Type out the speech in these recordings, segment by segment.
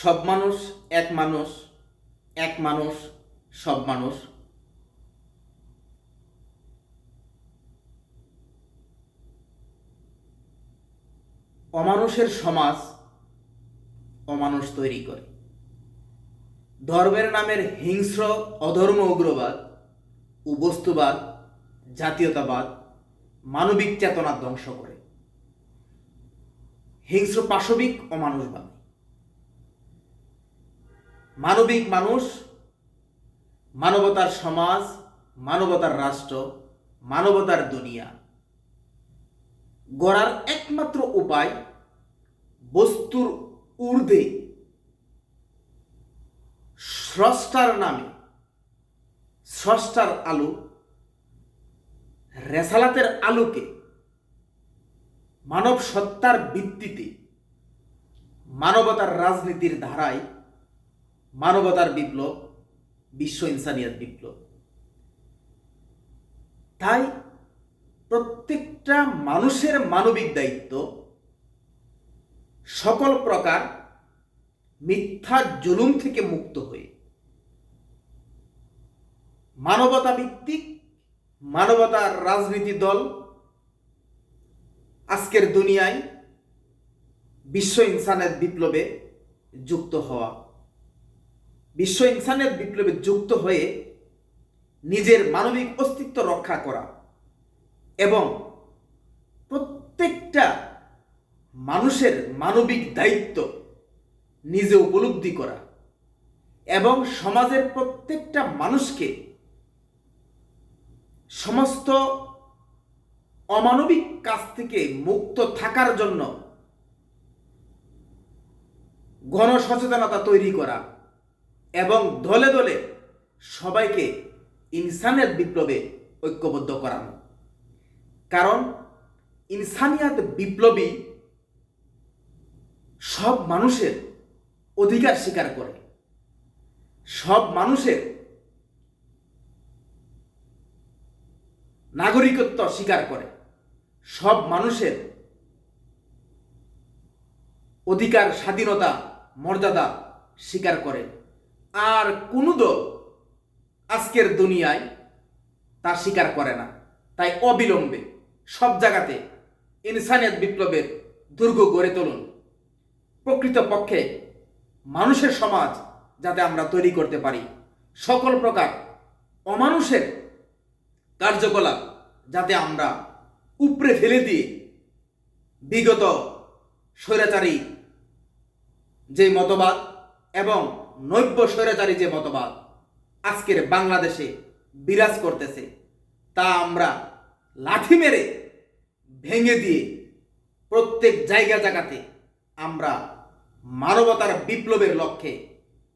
সব মানুষ এক মানুষ এক মানুষ, সব মানুষ। অমানুষের সমাজ অমানুষ তৈরি করে। ধর্মের নামের হিংস্র, অধর্ম, উগ্রবাদ ও বস্তুবাদ জাতীয়তাবাদ, মানবিক চেতনা ধ্বংস করে। হিংস্র, পাশবিক অমানুষ বানায় মানবিক মানুষ, মানবতার সমাজ, মানবতার রাষ্ট্র, মানবতার দুনিয়া। গড়ার একমাত্র উপায় বস্তুর ঊর্ধ্বে, স্রষ্টার নামে, স্রষ্টার আলো, রেসালাতের আলোকে মানব সত্তার ভিত্তিতে, মানবতার রাজনীতির ধারায় মানবতার বিপ্লব, বিশ্ব ইনসানিয়াত বিপ্লব। তাই প্রত্যেকটা মানুষের মানবিক দায়িত্ব সকল প্রকার মিথ্যা জুলুম থেকে মুক্ত হয়ে। মানবতা ভিত্তিক মানবতার রাজনীতি দল আজকের দুনিয়ায় বিশ্ব ইনসানের বিপ্লবে যুক্ত হওয়া বিশ্ব ইনসানের বিপ্লবে যুক্ত হয়ে নিজের মানবিক অস্তিত্ব রক্ষা করা এবং প্রত্যেকটা মানুষের মানবিক দায়িত্ব নিজে উপলব্ধি করা এবং সমাজের প্রত্যেকটা মানুষকে সমস্ত অমানবিক কাজ থেকে মুক্ত থাকার জন্য গণসচেতনতা তৈরি করা এবং দলে দলে সবাইকে ইনসানিয়াত বিপ্লবে ঐক্যবদ্ধ করানো। কারণ ইনসানিয়াত বিপ্লবী সব মানুষের অধিকার স্বীকার করে। সব মানুষের নাগরিকত্ব স্বীকার করে। সব মানুষের অধিকার, স্বাধীনতা, মর্যাদা স্বীকার করে। আর কোনো দল আজকের দুনিয়ায় তা স্বীকার করে না। তাই অবিলম্বে সব জায়গাতে ইনসানিয়াত বিপ্লবের দুর্গ গড়ে তুলুন। প্রকৃতপক্ষে মানুষের সমাজ যাতে আমরা তৈরি করতে পারি। সকল প্রকার অমানুষের কার্যকলাপ যাতে আমরা উপড়ে ফেলে দিয়ে বিগত স্বৈরাচারী যে মতবাদ এবং নৈব্য স্বৈরাচারী যে মতবাদ আজকের বাংলাদেশে বিরাজ করতেছে, তা আমরা লাঠি মেরে ভেঙে দিয়ে প্রত্যেক জায়গা জায়গাতে আমরা মানবতার বিপ্লবের লক্ষ্যে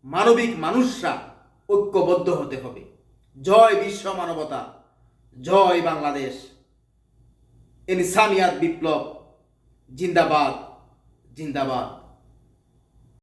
মানবিক মানুষরা ঐক্যবদ্ধ হতে হবে। জয় বিশ্ব মানবতা, জয় বাংলাদেশ। ইনসানিয়াত বিপ্লব, জিন্দাবাদ জিন্দাবাদ।